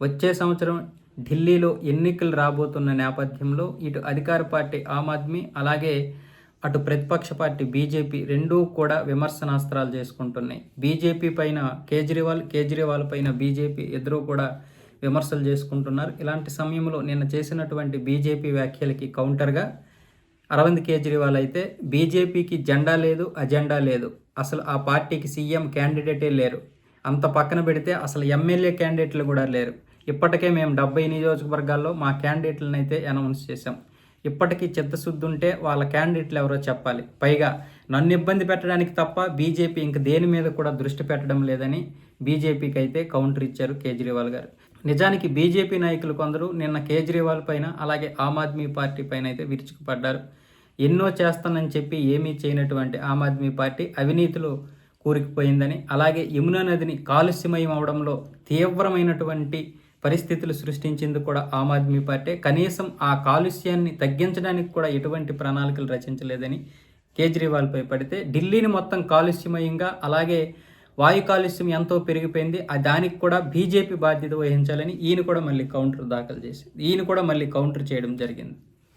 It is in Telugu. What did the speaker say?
వచ్చే సంవత్సరం ఢిల్లీలో ఎన్నికలు రాబోతున్న నేపథ్యంలో ఇటు అధికార పార్టీ ఆమ్ ఆద్మీ అలాగే అటు ప్రతిపక్ష పార్టీ బీజేపీ రెండూ కూడా విమర్శనాస్త్రాలు చేసుకుంటున్నాయి. బీజేపీ పైన కేజ్రీవాల్ కేజ్రీవాల్ పైన బీజేపీ ఇద్దరూ కూడా విమర్శలు చేసుకుంటున్నారు. ఇలాంటి సమయంలో నిన్న చేసినటువంటి బీజేపీ వ్యాఖ్యలకి కౌంటర్గా అరవింద్ కేజ్రీవాల్ అయితే బీజేపీకి జెండా లేదు అజెండా లేదు. అసలు ఆ పార్టీకి సీఎం క్యాండిడేటే లేరు. అంత పక్కన పెడితే అసలు ఎమ్మెల్యే క్యాండిడేట్లు కూడా లేరు. ఇప్పటికే మేము డెబ్బై నియోజకవర్గాల్లో మా క్యాండిడేట్లను అయితే అనౌన్స్ చేశాం. ఇప్పటికీ చిత్తశుద్ధి ఉంటే వాళ్ళ క్యాండిడేట్లు ఎవరో చెప్పాలి. పైగా నన్ను ఇబ్బంది పెట్టడానికి తప్ప బీజేపీ ఇంక దేని మీద కూడా దృష్టి పెట్టడం లేదని బీజేపీకి అయితే కౌంటర్ ఇచ్చారు కేజ్రీవాల్ గారు. నిజానికి బీజేపీ నాయకులు కొందరు నిన్న కేజ్రీవాల్ పైన అలాగే ఆమ్ ఆద్మీ పార్టీ పైన అయితే విరుచుకుపడ్డారు. ఎన్నో చేస్తానని చెప్పి ఏమీ చేయనటువంటి ఆమ్ ఆద్మీ పార్టీ అవినీతిలో కూరుకుపోయిందని అలాగే యమునా నదిని కాలుష్యమయం అవడంలో తీవ్రమైనటువంటి పరిస్థితులు సృష్టించింది కూడా ఆమ్ ఆద్మీ పార్టీ కనీసం ఆ కాలుష్యాన్ని తగ్గించడానికి కూడా ఎటువంటి ప్రణాళికలు రచించలేదని కేజ్రీవాల్పై పడితే ఢిల్లీని మొత్తం కాలుష్యమయంగా అలాగే వాయు కాలుష్యం ఎంతో పెరిగిపోయింది. ఆ దానికి కూడా బీజేపీ బాధ్యత వహించాలని ఈయన కూడా మళ్ళీ కౌంటర్ దాఖలు చేసి ఈయన కూడా మళ్ళీ కౌంటర్ చేయడం జరిగింది.